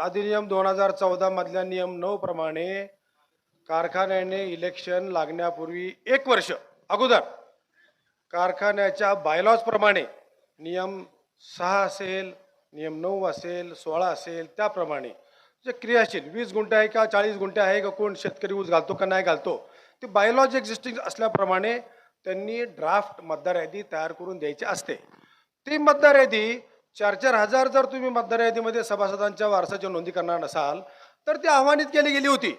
अधिनियम दोन हजार चौदा मधल्या नियम नऊ प्रमाणे कारखान्याने इलेक्शन लागण्यापूर्वी एक वर्ष अगोदर कारखान्याच्या बायलॉज प्रमाणे नियम सहा असेल नियम नऊ असेल सोळा असेल त्याप्रमाणे जे क्रियाशील वीस गुंठे आहे का चाळीस गुंठे आहे का कोण शेतकरी ऊस घालतो का नाही घालतो ते बायलॉज एक्झिस्टिंग असल्याप्रमाणे त्यांनी ड्राफ्ट मतदार यादी तयार करून द्यायची असते. ती मतदार यादी चार चार हजार जर तुम्ही मतदार यादीमध्ये सभासदांच्या वारसाच्या नोंदी करणार नसाल तर ती आव्हानित केली गेली होती.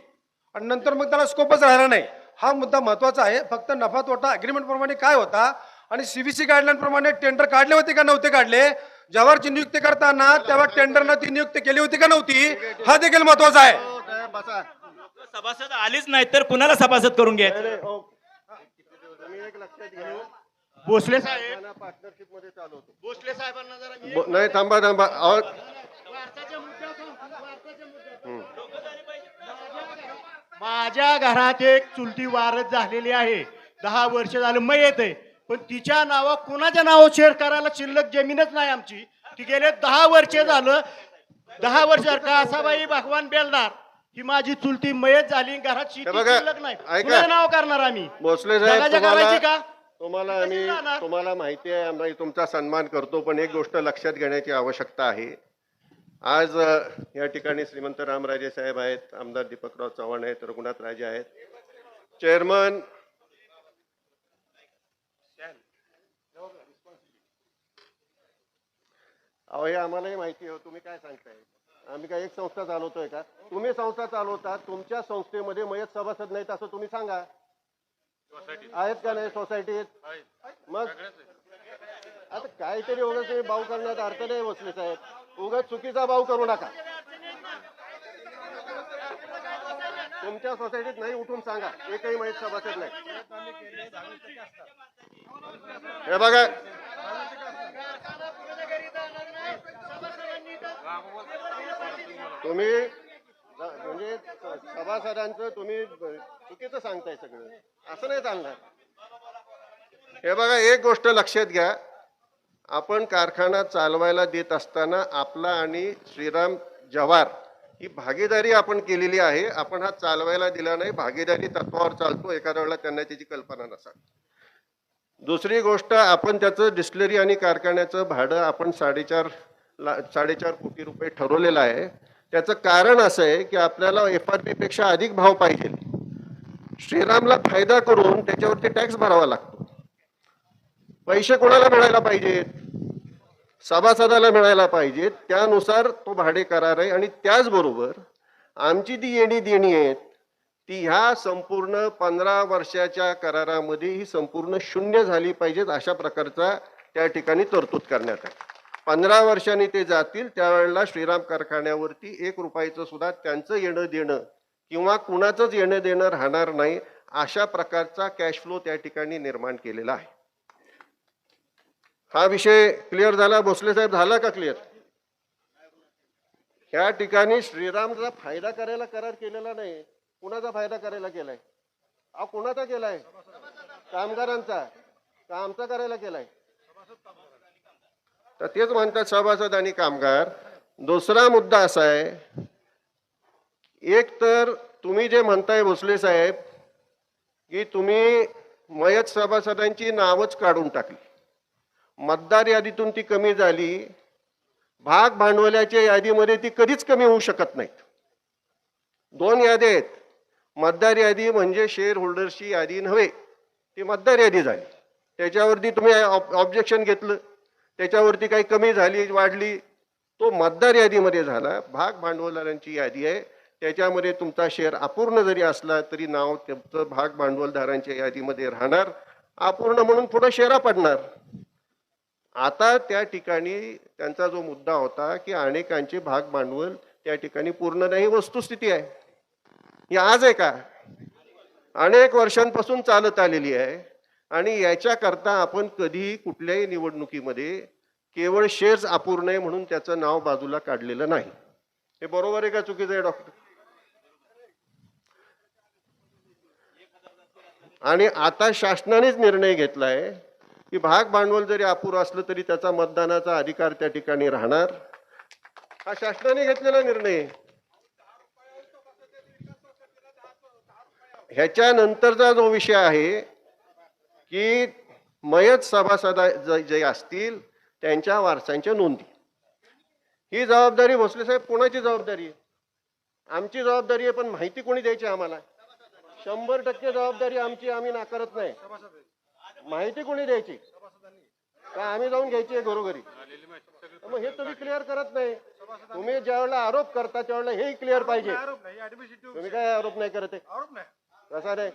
आणि नंतर मग त्याला स्कोपच राहिला नाही. हा मुद्दा महत्त्वाचा आहे. फक्त नफा तोटा अग्रीमेंट प्रमाणे काय होता आणि सीबीसी गाईडलाईन प्रमाणे टेंडर काढले होते का नव्हते काढले? ज्यावरची नियुक्ती करताना तेव्हा टेंडरनं ती नियुक्ती केली होती का नव्हती? हा देखील महत्त्वाचा आहे. सभासद आलीच नाही तर कुणाला सभासद करून घ्यायचं? भोसले साहेब. पार्टनरशिपमध्ये चालवतो. भोसले साहेबांना जरा मी- बो- नाही थांबा थांबा. माझ्या घरात एक चुलती वारस झालेली आहे. दहा वर्ष झालं मग येते पण तिच्या नावा कुणाच्या नावावर शेअर करायला शिल्लक जमीनच नाही आमची. ती गेले दहा वर्ष झालं. दहा वर्ष का असाबाई भगवान बेलदार ही माझी चुलती मयत झाली घरात शेती हे बघा, शिल्लक नाही. ऐका. कुणाचं नाव करणार आम्ही? भोसले साहेब जगाच्या तुम्हाला करायची का? तुम्हाला आम्ही? तुम्हाला माहिती आहे आम्ही तुमचा सन्मान करतो पण एक गोष्ट लक्षात घेण्याची आवश्यकता आहे. आज या ठिकाणी श्रीमंत रामराजे साहेब आहेत आमदार दीपकराव चव्हाण आहेत रघुनाथ राजे आहेत. चेअरमन अहो हे आम्हालाही माहिती आहे तुम्ही काय सांगताय? आम्ही काय एक संस्था चालवतोय का? तुम्ही संस्था चालवता तुमच्या संस्थेमध्ये मयत सभासद नाहीत असं तुम्ही सांगा. आहेत का नाही सोसायटीत? मग? आता काहीतरी उगाच तुम्ही भाव करण्यात अर्थ नाही बसले साहेब. उगाच चुकीचा भाव करू नका. तुमच्या सोसायटीत नाही उठून सांगा. एकही माहीत सभासद नाही. हे बघा. तुम्ही म्हणजे सभासदांचं तुम्ही चुकीचं सांगताय सगळं. असं नाही चालणार. हे बघा एक गोष्ट लक्षात घ्या. आपण कारखाना चालवायला देत असताना आपला आणि श्रीराम जव्हार ही भागीदारी आपण केलेली आहे. आपण हा चालवायला दिला नाही. भागीदारी तत्वावर चालतो. एखाद्या वेळेला त्यांना त्याची कल्पना नसा दुसरी गोष्ट आपण त्याचं डिस्टलरी आणि कारखान्याचं भाडं आपण साडेचार ला साडेचार कोटी रुपये ठरवलेलं आहे. त्याचं कारण असं आहे की आपल्याला एफ आर पी पेक्षा अधिक भाव पाहिजे. श्रीरामला फायदा करून त्याच्यावरती टॅक्स भरावा लागतो. पैसे कोणाला मिळायला पाहिजेत? सभासदाला मिळायला पाहिजेत. त्यानुसार तो भाडे करार आहे आणि त्याचबरोबर आमची ती येणी देणी आहेत ती ह्या संपूर्ण पंधरा वर्षाच्या करारामध्ये ही संपूर्ण शून्य झाली पाहिजेत अशा प्रकारचा त्या ठिकाणी तरतूद करण्यात आहे पंधरा वर्षांनी ते जातील त्यावेळेला श्रीराम कारखान्यावरती एक रुपयाचं सुद्धा त्यांचं येणं देणं किंवा कुणाचंच येणं देणं राहणार नाही अशा प्रकारचा कॅश फ्लो त्या ठिकाणी निर्माण केलेला आहे. हा विषय क्लिअर झाला? भोसले साहेब झाला का क्लिअर ह्या ठिकाणी श्रीरामचा फायदा करायला करार केलेला नाही. कुणाचा फायदा करायला केलाय? अहो कुणाचा केलाय? कामगारांचा. का आमचा करायला केलाय? तर तेच म्हणतात सभासद आणि कामगार. दुसरा मुद्दा असा आहे एक तर तुम्ही जे म्हणताय भोसले साहेब की तुम्ही मयत सभासदांची नावच काढून टाकली. मतदार यादीतून ती कमी झाली भाग भांडवलाच्या यादीमध्ये ती कधीच कमी होऊ शकत नाहीत. दोन याद्या आहेत मतदार यादी म्हणजे शेअर होल्डर्सची यादी नव्हे ती मतदार यादी झाली. त्याच्यावरती तुम्ही ऑब्जेक्शन घेतलं. त्याच्यावरती काही कमी झाली वाढली. तो मतदार यादीमध्ये झाला. भाग भांडवलदारांची यादी आहे. त्याच्यामध्ये तुमचा शेअर अपूर्ण जरी असला तरी नाव त्याचं भाग भांडवलदारांच्या यादीमध्ये राहणार. अपूर्ण म्हणून पुढं शेरा पडणार. आता त्या ठिकाणी त्यांचा जो मुद्दा होता की अनेकांचे भाग भांडवल त्या ठिकाणी पूर्ण नाही वस्तुस्थिती आहे. ही आज आहे का? अनेक वर्षांपासून चालत आलेली आहे. आणि याच्याकरता आपण कधीही कुठल्याही निवडणुकीमध्ये केवळ शेअर्स अपूर्ण आहे म्हणून त्याचं नाव बाजूला काढलेलं नाही. हे बरोबर आहे का चुकीचं आहे डॉक्टर आणि आता शासनानेच निर्णय घेतलाय की भाग भांडवल जरी अपूर असलं तरी त्याचा मतदानाचा अधिकार त्या ठिकाणी राहणार. हा शासनाने घेतलेला निर्णय. ह्याच्यानंतरचा जो विषय आहे की मयत सभासद ज- असतील त्यांच्या वारसांच्या नोंदी. ही जबाबदारी भोसले साहेब कोणाची जबाबदारी आहे? आमची जबाबदारी आहे पण माहिती कोणी द्यायची आम्हाला? शंभर टक्के जबाबदारी आमची आम्ही नाकारत नाही. माहिती कोणी द्यायची? का आम्ही जाऊन घ्यायची आहे घरोघरी? मग हे तुम्ही क्लिअर करत नाही. तुम्ही ज्यावेळेला आरोप करता त्यावेळेला हेही क्लिअर पाहिजे. तुम्ही काय आरोप नाही करत आहे? कसा नाही?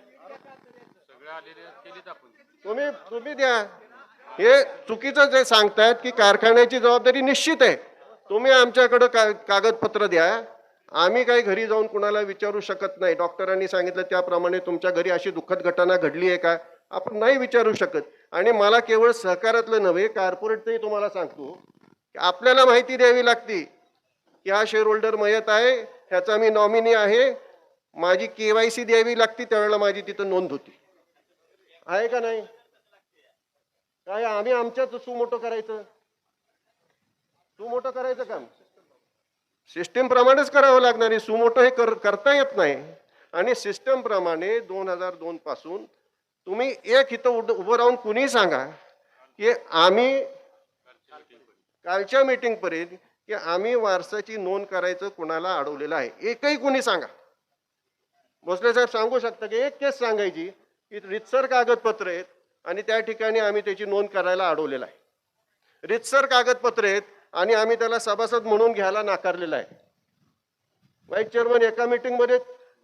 तुम्ही तुम्ही द्या. हे चुकीचं जे सांगतायत की कारखान्याची जबाबदारी निश्चित आहे. तुम्ही आमच्याकडं का कागदपत्र द्या. आम्ही काही घरी जाऊन कुणाला विचारू शकत नाही. डॉक्टरांनी सांगितलं त्याप्रमाणे तुमच्या घरी अशी दुःखद घटना घडली आहे का? आपण नाही विचारू शकत. आणि मला केवळ सहकारातलं नव्हे कार्पोरेटचंही तुम्हाला सांगतो. की आपल्याला माहिती द्यावी लागती की हा शेअर होल्डर मयत आहे ह्याचा मी नॉमिनी आहे. माझी केवायसी द्यावी लागती त्यावेळेला माझी तिथं नोंद होती. आहे का नाही? काय आम्ही आमच्याच सुमोटो करायचं? सुमोटो करायचं काम सिस्टीम प्रमाणेच करावं लागणार आहे. सुमोटो हे कर करता येत नाही. आणि सिस्टम प्रमाणे दोन हजार दोन पासून तुम्ही एक इथं उड- उभं राहून कुणी सांगा की आम्ही कालच्या मिटिंगपर्यंत की आम्ही वारसाची नोंद करायचं कुणाला अडवलेलं आहे. एकही कुणी सांगा. भोसले साहेब सांगू शकता की एक केस सांगायची. रितसर कागदपत्र आहेत आणि त्या ठिकाणी आम्ही त्याची नोंद करायला अडवलेला आहे. रितसर कागदपत्र आहेत आणि आम्ही त्याला सभासद म्हणून घ्यायला नाकारलेला आहे. व्हाईस चेअरमन एका मीटिंगमध्ये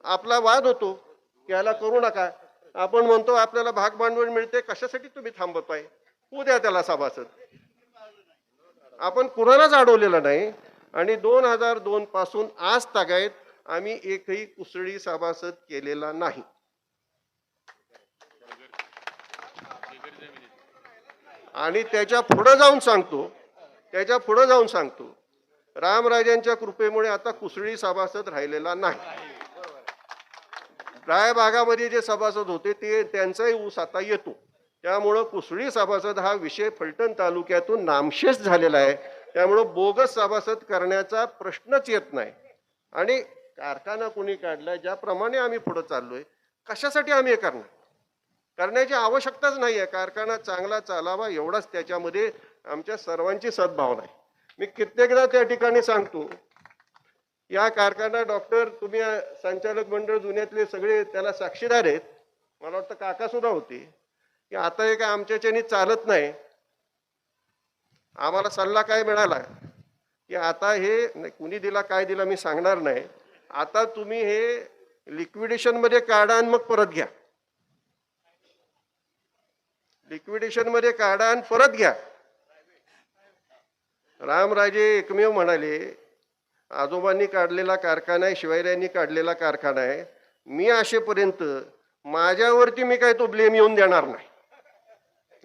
आपला वाद होतो की ह्याला करू नका. आपण म्हणतो आपल्याला भाग भांडवल मिळते कशासाठी तुम्ही थांबत आहे? उद्या त्याला सभासद. आपण कुणालाच अडवलेलं नाही आणि दोन हजार दोन पासून आज तागायत आम्ही एकही कुसळी सभासद केलेला नाही. आणि त्याच्या पुढं जाऊन सांगतो. त्याच्या पुढं जाऊन सांगतो. रामराजांच्या कृपेमुळे आता कुसळी सभासद राहिलेला नाही. रायबागामध्ये जे सभासद होते ते त्यांचाही ऊस आता येतो. त्यामुळं कुसळी सभासद हा विषय फलटण तालुक्यातून नामशेष झालेला आहे. त्यामुळं बोगस सभासद करण्याचा प्रश्नच येत नाही. आणि कारखाना कोणी काढलाय ज्याप्रमाणे आम्ही पुढे चाललोय कशासाठी आम्ही हे करणार? करण्याची आवश्यकताच नाही आहे. कारखाना चांगला चालावा एवढाच त्याच्यामध्ये आमच्या सर्वांची सद्भावना आहे. मी कित्येकदा त्या ठिकाणी सांगतो या कारखाना डॉक्टर तुम्ही संचालक मंडळ जुन्यातले सगळे त्याला साक्षीदार आहेत. मला वाटतं काका सुद्धा होते. की आता हे काय आमच्याच्यानी चालत नाही. आम्हाला सल्ला काय मिळाला? की आता हे नाही, कुणी दिला काय दिला मी सांगणार नाही. आता तुम्ही हे लिक्विडेशनमध्ये काढा आणि मग परत घ्या. लिक्विडेशनमध्ये काढा आणि परत घ्या. रामराजे एकमेव म्हणाले आजोबांनी काढलेला कारखाना आहे शिवायऱ्यांनी काढलेला कारखाना आहे. मी असेपर्यंत माझ्यावरती मी काय तो ब्लेम येऊन देणार नाही.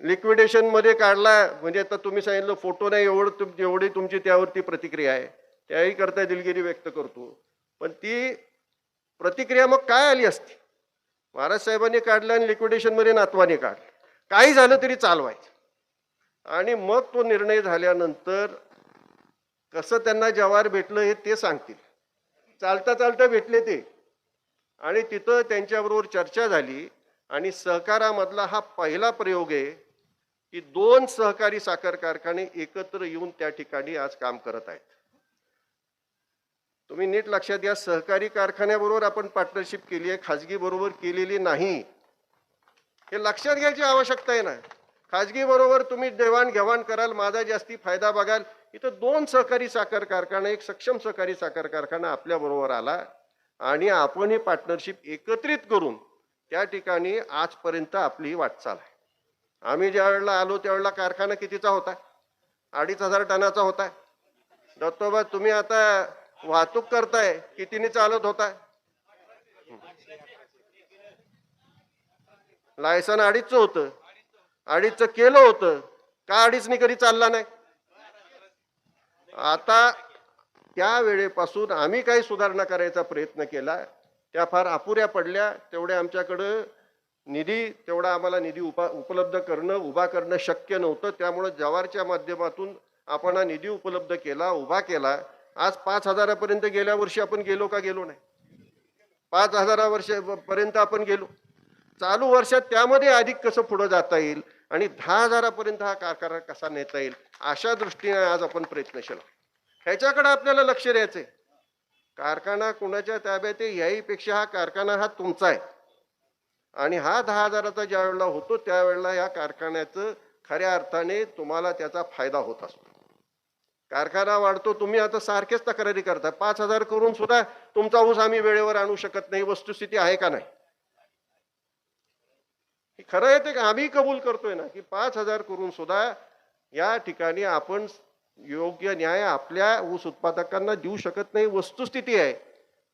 लिक्विडेशनमध्ये काढला म्हणजे आता तुम्ही सांगितलं फोटो नाही एवढं तुम- एवढी तुमची त्यावरती प्रतिक्रिया आहे. त्याही करता दिलगिरी व्यक्त करतो. पण ती प्रतिक्रिया मग काय आली असती? महाराज साहेबांनी काढलं आणि लिक्विडेशनमध्ये नातवाने काढलं. काही झालं तरी चालवायचं. आणि मग तो निर्णय झाल्यानंतर कसं त्यांना जवार भेटलं हे ते सांगतील. चालता चालता भेटले ते. आणि तिथं त्यांच्याबरोबर चर्चा झाली आणि सहकारामधला हा पहिला प्रयोग आहे की दोन सहकारी साखर कारखाने एकत्र येऊन त्या ठिकाणी आज काम करत आहेत. तुम्ही नीट लक्षात घ्या सहकारी कारखान्याबरोबर आपण पार्टनरशिप केली आहे खाजगी बरोबर केलेली नाही. हे लक्षात घ्यायची आवश्यकता आहे ना खाजगी बरोबर तुम्ही देवाणघेवाण कराल माझा जास्ती फायदा बघाल. इथं दोन सहकारी साखर कारखाना एक सक्षम सहकारी साखर कारखाना आपल्याबरोबर आला आणि आपण ही पार्टनरशिप एकत्रित करून त्या ठिकाणी आजपर्यंत आपली वाटचाल आहे. आम्ही ज्या वेळेला आलो त्यावेळेला कारखाना कितीचा होता? अडीच हजार टनाचा होता. दत्तोबा तुम्ही आता वाहतूक करताय कितीने चालत होता? लायसन अडीचचं होतं. अडीचचं केलं होतं. का अडीचनी कधी चालला नाही? आता त्या वेळेपासून आम्ही काही सुधारणा करायचा प्रयत्न केला. त्या फार अपुऱ्या पडल्या. तेवढ्या आमच्याकडं निधी तेवढा आम्हाला निधी उपा उपलब्ध करणं उभा करणं शक्य नव्हतं. त्यामुळं जवारच्या माध्यमातून आपण हा निधी उपलब्ध केला उभा केला. आज पाच हजारापर्यंत गेल्या वर्षी आपण गेलो का गेलो नाही? पाच हजारा वर्ष पर्यंत आपण गेलो. चालू वर्षात त्यामध्ये अधिक कसं पुढं जाता येईल आणि दहा हजारापर्यंत हा कारखाना कसा नेता येईल अशा दृष्टीने आज आपण प्रयत्नशील ह्याच्याकडे आपल्याला लक्ष द्यायचंय. कारखाना कुणाच्या ताब्यात आहे याहीपेक्षा हा कारखाना हा तुमचा आहे. आणि हा दहा हजाराचा ज्या वेळेला होतो त्यावेळेला या कारखान्याचं खऱ्या अर्थाने तुम्हाला त्याचा फायदा होत असतो. कारखाना वाढतो तुम्ही आता सारखेच तक्रारी करता. पाच हजार करून सुद्धा तुमचा ऊस आम्ही वेळेवर आणू शकत नाही वस्तुस्थिती आहे का नाही? हे खरं आहे ते आम्ही कबूल करतोय ना की पाच हजार करून सुद्धा या ठिकाणी आपण योग्य न्याय आपल्या ऊस उत्पादकांना देऊ शकत नाही वस्तुस्थिती आहे.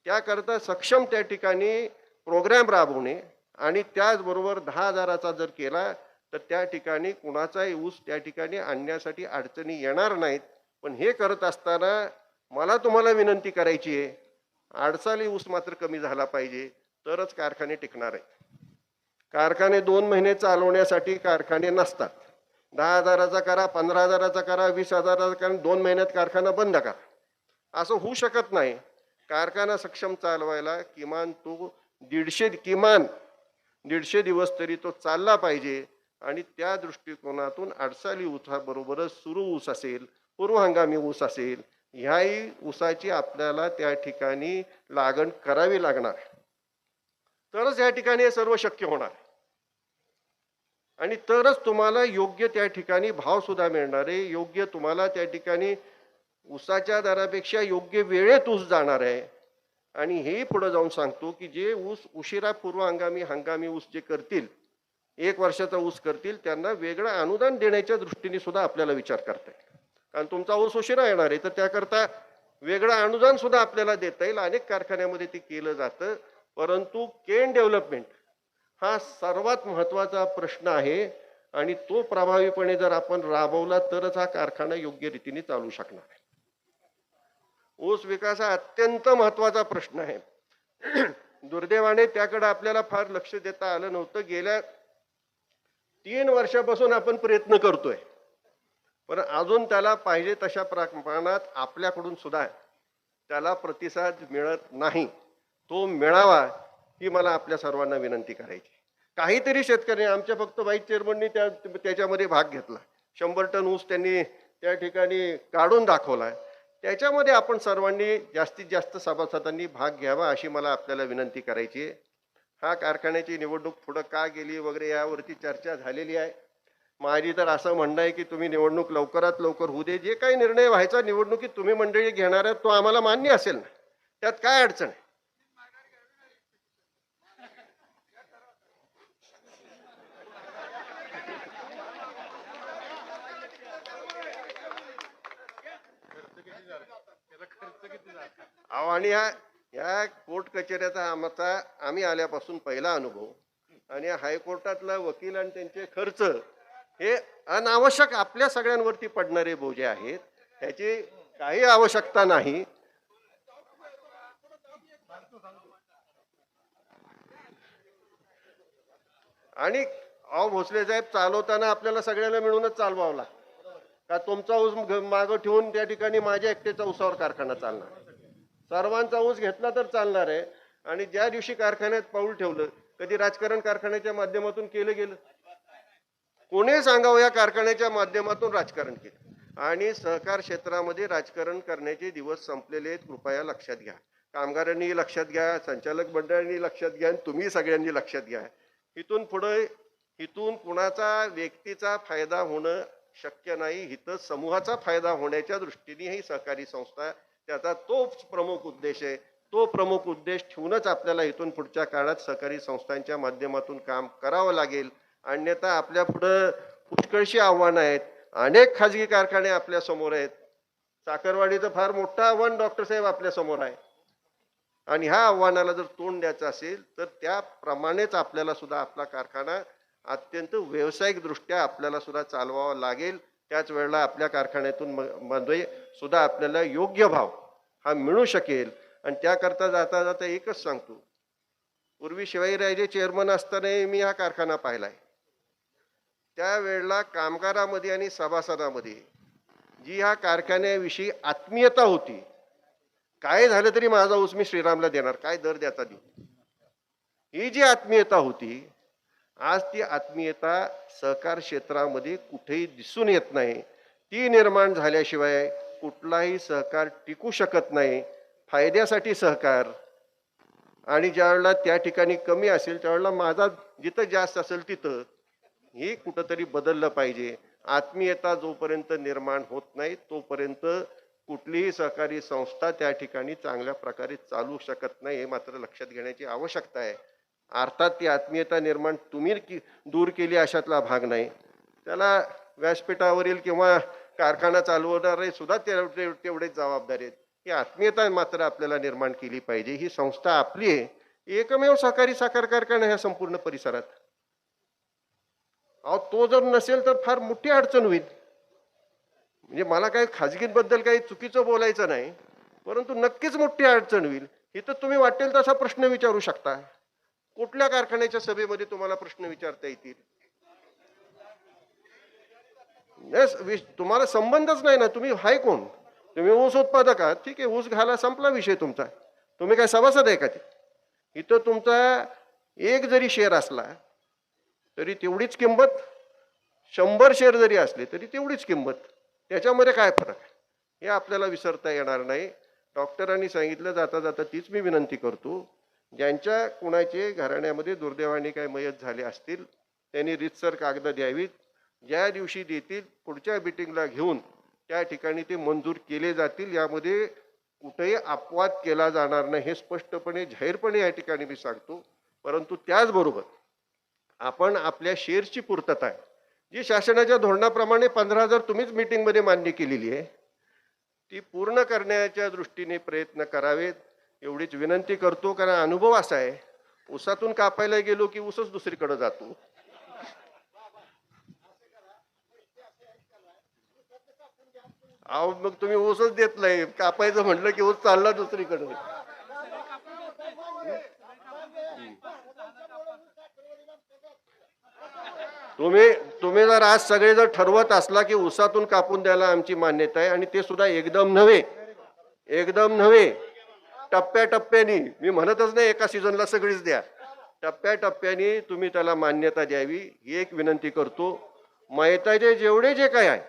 त्याकरता सक्षम त्या ठिकाणी प्रोग्राम राबवणे आणि त्याचबरोबर दहा हजाराचा जर केला तर त्या ठिकाणी कुणाचाही ऊस त्या ठिकाणी आणण्यासाठी अडचणी येणार नाहीत. पण हे करत असताना मला तुम्हाला विनंती करायची आहे अडचाली ऊस मात्र कमी झाला पाहिजे तरच कारखाने टिकणार आहेत. कारखाने दोन महिने चालवण्यासाठी कारखाने नसतात. दहा हजाराचा करा पंधरा हजाराचा करा वीस हजाराचा करा दोन महिन्यात कारखाना बंद करा. असं होऊ शकत नाही. कारखाना सक्षम चालवायला किमान तो दीडशे किमान दीडशे दिवस तरी तो चालला पाहिजे आणि त्या दृष्टिकोनातून अडसाली ऊसाबरोबरच सुरू ऊस असेल पूर्व हंगामी ऊस असेल ह्याही ऊसाची आपल्याला त्या ठिकाणी लागण करावी लागणार. तरच या ठिकाणी हे सर्व शक्य होणार. आणि तरच तुम्हाला योग्य त्या ठिकाणी भावसुद्धा मिळणार आहे. योग्य तुम्हाला त्या ठिकाणी ऊसाच्या दरापेक्षा योग्य वेळेत ऊस जाणार आहे. आणि हे पुढं जाऊन सांगतो की जे ऊस उशिरा पूर्व हंगामी हंगामी ऊस जे करतील एक वर्षाचा ऊस करतील त्यांना वेगळं अनुदान देण्याच्या दृष्टीने सुद्धा आपल्याला विचार करता येईल. कारण तुमचा ऊस उशिरा येणार आहे तर त्याकरता वेगळं अनुदान सुद्धा आपल्याला देता येईल. अनेक कारखान्यामध्ये ते केलं जातं परंतु केन डेव्हलपमेंट हा सर्वात महत्त्वाचा प्रश्न आहे आणि तो प्रभावीपणे जर आपण राबवला तरच हा कारखाना योग्य रीतीने चालू शकणार आहे. ऊस विकास हा अत्यंत महत्त्वाचा प्रश्न आहे. दुर्दैवाने त्याकडे आपल्याला फार लक्ष देता आलं नव्हतं. गेल्या तीन वर्षापासून आपण प्रयत्न करतोय. पण अजून त्याला पाहिजे तशा प्रमाणात आपल्याकडून सुद्धा त्याला प्रतिसाद मिळत नाही. तो मिळावा ही मला आपल्या सर्वांना विनंती करायची काहीतरी शेतकरी आमच्या फक्त वाईस चेअरमननी त्या त्याच्यामध्ये भाग घेतला. शंभर टन ऊस त्यांनी त्या ठिकाणी काढून दाखवला. त्याच्यामध्ये आपण सर्वांनी जास्तीत जास्त सभासदांनी भाग घ्यावा अशी मला आपल्याला विनंती करायची आहे. हा कारखान्याची निवडणूक पुढं का गेली वगैरे यावरती चर्चा झालेली आहे. माझी तर असं म्हणणं आहे की तुम्ही निवडणूक लवकरात लवकर होऊ दे. जे काही निर्णय व्हायचा निवडणुकीत तुम्ही मंडळी घेणार आहात तो आम्हाला मान्य असेल ना. त्यात काय अडचण आहे अहो आणि ह्या ह्या कोर्ट कचेऱ्याचा आमचा आम्ही आल्यापासून पहिला अनुभव. आणि हायकोर्टातला वकील आणि त्यांचे खर्च हे अनावश्यक आपल्या सगळ्यांवरती पडणारे बोजे आहेत. त्याची काही आवश्यकता नाही. आणि अहो भोसले साहेब चालवताना आपल्याला सगळ्यांना मिळूनच चालवावला का तुमचा ऊस मागं ठेवून त्या ठिकाणी माझ्या एकट्याचा उसावर कारखाना चालणार? सर्वांचा ऊस घेतला तर चालणार आहे. आणि ज्या दिवशी कारखान्यात पाऊल ठेवलं कधी राजकारण कारखान्याच्या माध्यमातून केलं गेलं? कोणी सांगावं या कारखान्याच्या माध्यमातून राजकारण केलं? आणि सहकार क्षेत्रामध्ये राजकारण करण्याचे दिवस संपलेले आहेत कृपया लक्षात घ्या. कामगारांनी लक्षात घ्या संचालक मंडळांनी लक्षात घ्या आणि तुम्ही सगळ्यांनी लक्षात घ्या. इथून पुढे इथून कुणाचा व्यक्तीचा फायदा होणं शक्य नाही इथं समूहाचा फायदा होण्याच्या दृष्टीने ही सहकारी संस्था त्याचा तोच प्रमुख उद्देश आहे. तो प्रमुख उद्देश ठेवूनच आपल्याला इथून पुढच्या काळात सहकारी संस्थांच्या माध्यमातून काम करावं लागेल. अन्यथा आपल्या पुढं पुष्कळशी आव्हानं आहेत. अनेक खाजगी कारखाने आपल्यासमोर आहेत. साखरवाडीचं फार मोठं आव्हान डॉक्टर साहेब आपल्यासमोर आहे. आणि ह्या आव्हानाला जर तोंड द्यायचं असेल तर त्याप्रमाणेच आपल्याला सुद्धा आपला कारखाना अत्यंत व्यावसायिकदृष्ट्या आपल्याला सुद्धा चालवावा लागेल. त्याच वेळेला आपल्या कारखान्यातून म- मध्ये सुद्धा आपल्याला योग्य भाव हा मिळू शकेल. आणि त्याकरता जाता जाता एकच सांगतो. पूर्वी शिवाजीराजे चेअरमन असतानाही मी हा कारखाना पाहिला आहे त्यावेळेला कामगारामध्ये आणि सभासदामध्ये जी ह्या कारखान्याविषयी आत्मीयता होती काय झालं तरी माझा ऊस मी श्रीरामला देणार काय दर द्याचा देऊ? ही जी आत्मीयता होती आज ती आत्मीयता सहकार क्षेत्रामध्ये कुठेही दिसून येत नाही. ती निर्माण झाल्याशिवाय कुठलाही सहकार टिकू शकत नाही. फायद्यासाठी सहकार. आणि ज्यावेळेला त्या ठिकाणी कमी असेल त्यावेळेला माझा जिथं जास्त असेल तिथं. हे कुठंतरी बदललं पाहिजे. आत्मीयता जोपर्यंत निर्माण होत नाही तोपर्यंत कुठलीही सहकारी संस्था त्या ठिकाणी चांगल्या प्रकारे चालू शकत नाही हे मात्र लक्षात घेण्याची आवश्यकता आहे. अर्थात ती आत्मीयता निर्माण तुम्ही की दूर केली अशातला भाग नाही. त्याला व्यासपीठावरील किंवा कारखाना चालवणारे सुद्धा ते- तेवढेच जबाबदारी आहेत. ही आत्मीयता मात्र आपल्याला निर्माण केली पाहिजे. ही संस्था आपली आहे. एकमेव सहकारी साखर कारखाना ह्या संपूर्ण परिसरात. अहो तो जर नसेल तर फार मोठी अडचण होईल. म्हणजे मला काही खाजगीबद्दल काही चुकीचं बोलायचं नाही परंतु नक्कीच मोठी अडचण होईल. इथं तुम्ही वाटेल तसा प्रश्न विचारू शकता. कुठल्या कारखान्याच्या सभेमध्ये तुम्हाला प्रश्न विचारता येतील? तुम्हाला संबंधच नाही ना. तुम्ही हाय कोण? तुम्ही ऊस उत्पादक आहात. ठीक आहे ऊस घाला संपला विषय तुमचा. तुम्ही काय सभासद आहे का ते? इथं तुमचा एक जरी शेअर असला तरी तेवढीच किंमत शंभर शेअर जरी असले तरी तेवढीच किंमत. त्याच्यामध्ये काय फरक आहे? हे आपल्याला विसरता येणार नाही. डॉक्टरांनी सांगितलं जाता जाता तीच मी विनंती करतो. ज्यांच्या कुणाचे घराण्यामध्ये दुर्दैवाने काय मयत झाले असतील त्यांनी रितसर कागद द्यावीत. ज्या दिवशी देतील पुढच्या मिटिंगला घेऊन त्या ठिकाणी ते मंजूर केले जातील यामध्ये कुठेही अपवाद केला जाणार नाही हे स्पष्टपणे जाहीरपणे या ठिकाणी मी सांगतो. परंतु त्याचबरोबर आपण आपल्या शेअरची पूर्तता आहे. जी शासनाच्या धोरणाप्रमाणे पंधरा हजार तुम्हीच मीटिंगमध्ये मान्य केलेली आहे ती पूर्ण करण्याच्या दृष्टीने प्रयत्न करावेत. एवढीच विनंती करतो कारण अनुभव असा आहे ऊसातून कापायला गेलो की ऊसच दुसरीकडे जातो. अहो मग तुम्ही ऊसच देत नाही कापायचं म्हटलं की ऊस चालला दुसरीकडे. तुम्ही तुम्ही जर आज सगळे जर ठरवत असला की ऊसातून कापून द्यायला आमची मान्यता आहे आणि ते सुद्धा एकदम नव्हे एकदम नव्हे टप्प्याटप्प्याने मी म्हणतच नाही एका सीझनला सगळीच द्या. टप्प्याटप्प्याने तुम्ही त्याला मान्यता द्यावी ही एक विनंती करतो. माहिताचे जेवढे जे काय आहे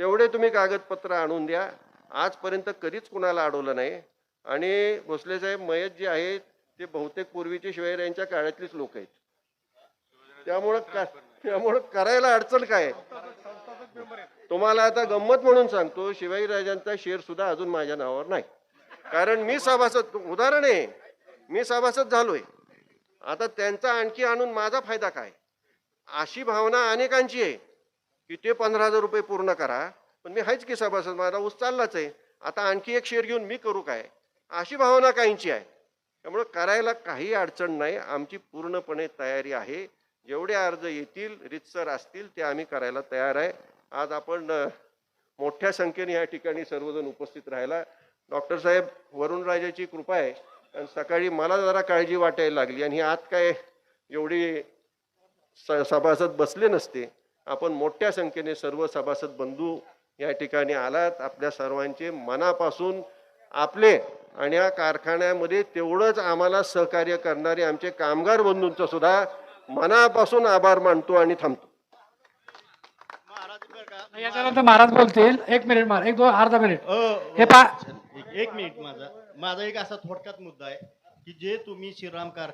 तेवढे तुम्ही कागदपत्र आणून द्या. आजपर्यंत कधीच कुणाला अडवलं नाही. आणि भोसले साहेब मयत जे आहेत ते बहुतेक पूर्वीचे शिवाय यांच्या काळातलीच लोक आहेत. त्यामुळं का त्यामुळं करायला अडचण काय तुम्हाला आता गंमत म्हणून सांगतो शिवाजीराजांचा शेअर सुद्धा अजून माझ्या नावावर नाही. कारण मी सभासद उदाहरण आहे. मी सभासद झालोय. आता त्यांचा आणखी आणून माझा फायदा काय? अशी भावना अनेकांची आहे की ते पंधरा हजार रुपये पूर्ण करा पण मी हायच की सभासद माझा ऊस चाललाच आहे. आता आणखी एक शेअर घेऊन मी करू काय? अशी भावना काहींची आहे. त्यामुळं करायला काही अडचण नाही. आमची पूर्णपणे तयारी आहे. जेवढे अर्ज येतील रितसर असतील ते आम्ही करायला तयार आहे. आज आपण मोठ्या संख्येने या ठिकाणी सर्वजण उपस्थित राहायला डॉक्टर साहेब वरुणराजाची कृपा आहे. आणि सकाळी मला जरा काळजी वाटायला लागली आणि ही आत काय एवढी स- सभासद बसले नसते. आपण मोठ्या संख्येने सर्व सभासद बंधू या ठिकाणी आलात. आपल्या सर्वांचे मनापासून आपले आणि या कारखान्यामध्ये तेवढंच आम्हाला सहकार्य करणारे आमचे कामगार बंधूंचं सुद्धा मनापासून आभार मानतो आणि थांबतो. याच्यानंतर महाराज बोलतील. एक मिनिट महाराज एक दोन अर्धा मिनिट. अ, हे. पा एक- एक मिनिट माझा माझा एक असा थोडक्यात मुद्दा आहे की जे तुम्ही श्रीराम कार